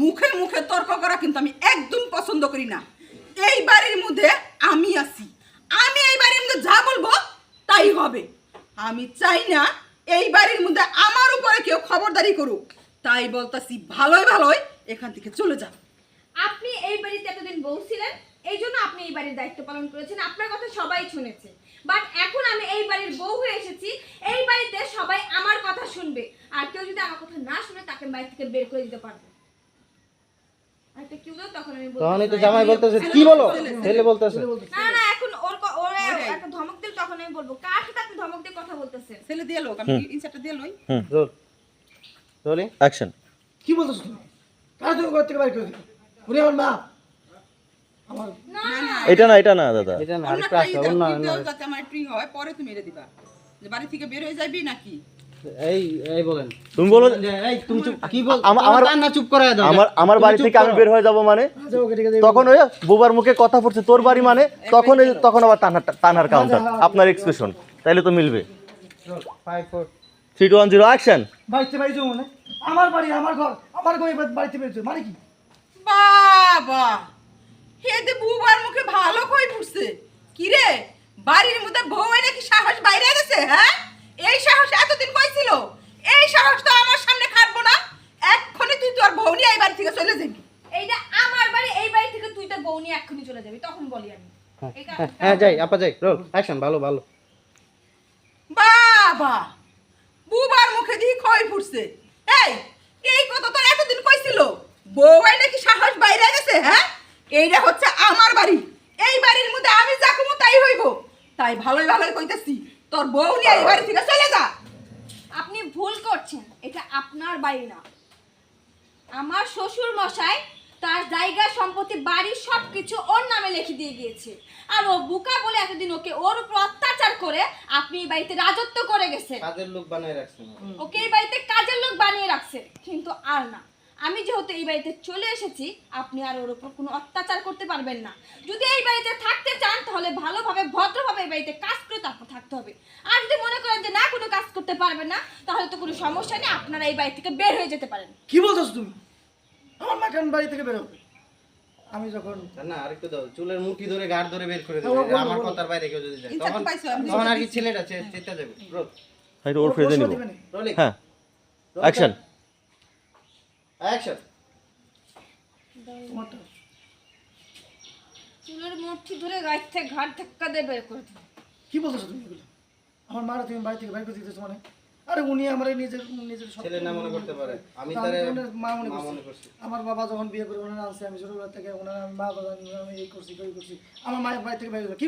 মুখে মুখে তর্ক করা কিন্তু আমি একদম পছন্দ করি না। এই বাড়ির মধ্যে আমি আছি। আমি এই বাড়ির মধ্যে যা বলব তাই হবে। আমি চাই না এই বাড়ির মধ্যে আমার উপরে কেউ খবরদারি করুক। তাই বলতাছি ভালোই ভালোই এখান থেকে চলে যাও। আপনি এই বাড়িতে এতদিন বউ ছিলেন, এই জন্য আপনি এই বাড়ির দায়িত্ব পালন করেছেন। আপনার কথা সবাই শুনেছে। বাট এখন আমি এই বাড়ির বউ হয়ে এসেছি। এই বাড়িতে সবাই আমার কথা শুনবে। আর কেউ যদি আমার কথা না শুনে তাকে বাড়ি থেকে বের করে দিতে পারবে আর একটা কেউ দাও, তখন আমি বলব তখনই তো জামাই বলতেছে কি বলো? ছেলে বলতেছে। না না এখন ওর ওর একটা ধমক দিল তখন আমি বলব কার সাথে আপনি ধমক দিয়ে কথা বলতেছেন? ছেলে দিয়ে লোক আমি ইনসারটা দিয়ে লই। রোল রোলিং অ্যাকশন কি বলতেছো তুমি? কারা তুমি ঘর থেকে বাইর করে দিল উনি আমার মা। এটা না এটা না দাদা। এটা না আরেকটা আছে অন্য অন্য আমার ট্রি হয় পরে তুমি এটা দিবা। বাড়ি থেকে বের হয়ে যাবি নাকি? এই এই বলেন। তুমি বলো এই তুমি চুপ কি বল আমার- আমার না চুপ করে দাও। আমার আমার বাড়ি থেকে আমি বের হয়ে যাব মানে? ওকে ঠিক আছে তখন ওই বুবার মুখে কথা পড়ছে তোর বাড়ি মানে? তখন তখন আবার কাউন্টার আপনার এক্সপ্রেশন তাইলে তো মিলবে। Three two one zero action বাড়িতে বাড়ি যাব মানে? আমার বাড়ি আমার ঘর আমার ঘর বাড়িতে বেরোচ্ছে মানে কি? বাবা! হেদে বুবার মুখে ভালো কই ফুটছে কি রে বাড়ির মধ্যে বউ এনে কি সাহস বাইরে গেছে হ্যাঁ? এই সাহস এতদিন কই ছিল? এই সাহস তো আমার সামনে খাটবো না। এক্ষুনি তুই তোর বউ নিয়ে এই বাড়ি থেকে চলে যাবি। এইটা আমার বাড়ি এই বাড়ি থেকে তুই তোর বউ নিয়ে এক্ষুনি চলে যাবি তখন বলি আমি। হ্যাঁ যাই আপা যাই রোল অ্যাকশন ভালো ভালো। বাবা বুবার মুখে দিয়ে খই ফুটছে। এই এই কথা তো এতদিন কইছিল বউ আই নাকি সাহস বাইরে গেছে হ্যাঁ? এইটা হচ্ছে আমার বাড়ি। এই বাড়ির মধ্যে আমি যা তাই হইব। তাই ভালোই ভালোই কইতেছি। তোর বউ নিয়ে এই বাড়ি থেকে চলে যা। আপনি ভুল করছেন এটা আপনার বাড়ি না। আমার শ্বশুর মশাই তার জায়গা সম্পত্তি বাড়ি সবকিছু ওর নামে লিখে দিয়ে গিয়েছে। আর ও বুকা বলে এতদিন ওকে ওর উপর অত্যাচার করে আপনি এই বাড়িতে রাজত্ব করে গেছেন। কাজের লোক বানিয়ে রাখছেন। ওকে এই বাড়িতে কাজের লোক বানিয়ে রাখছে কিন্তু আর না। আমি যেহেতু এই বাড়িতে চলে এসেছি আপনি আর ওর উপর কোনো অত্যাচার করতে পারবেন না। যদি এই বাড়িতে থাকতে চান তাহলে ভালোভাবে ভদ্রভাবে এই বাড়িতে কাজ করে তারপর থাকতে হবে। আর যদি মনে করেন যে না কোনো কাজ করতে পারবেন না তাহলে তো কোনো সমস্যা নেই আপনারা এই বাড়ি থেকে বের হয়ে যেতে পারেন। কি বলতেছো তুমি? আমার মা কেন বাড়ি থেকে বেরোবে আমি যখন না আরেকটু দাও। চুলের মুঠি ধরে গাড় ধরে বের করে হ্যাঁ, দেবে। আমার কথার বাইরে কেউ যদি যায়। তখন তখন আর কি ছেলেটা চে- চেতে যাবে। রোল এটা ওর ফ্রেজে নিব। রোলিং হ্যাঁ। অ্যাকশন অ্যাকশন চুলের মুঠি ধরে গাছ থেকে ঘাট ধাক্কা দিয়ে বের করে দেবে কি বলতেছো তুমি এগুলো? আমার মারা তুমি বাড়ি থেকে বাইর করে দিতেছো মানে? আরে উনি আমার নিজের নিজের ছেলে না মনে করতে পারে। আমি তারে মা মনে মা করছি। মনে করছি। আমার বাবা যখন বিয়ে করে ওনারা আনছে আমি ছোটবেলা থেকে ওনারা আমি মা বাবা নিয়ে আমি এই করছি ওই করছি। আমার মায়ের বাড়ি থেকে বাইরে কি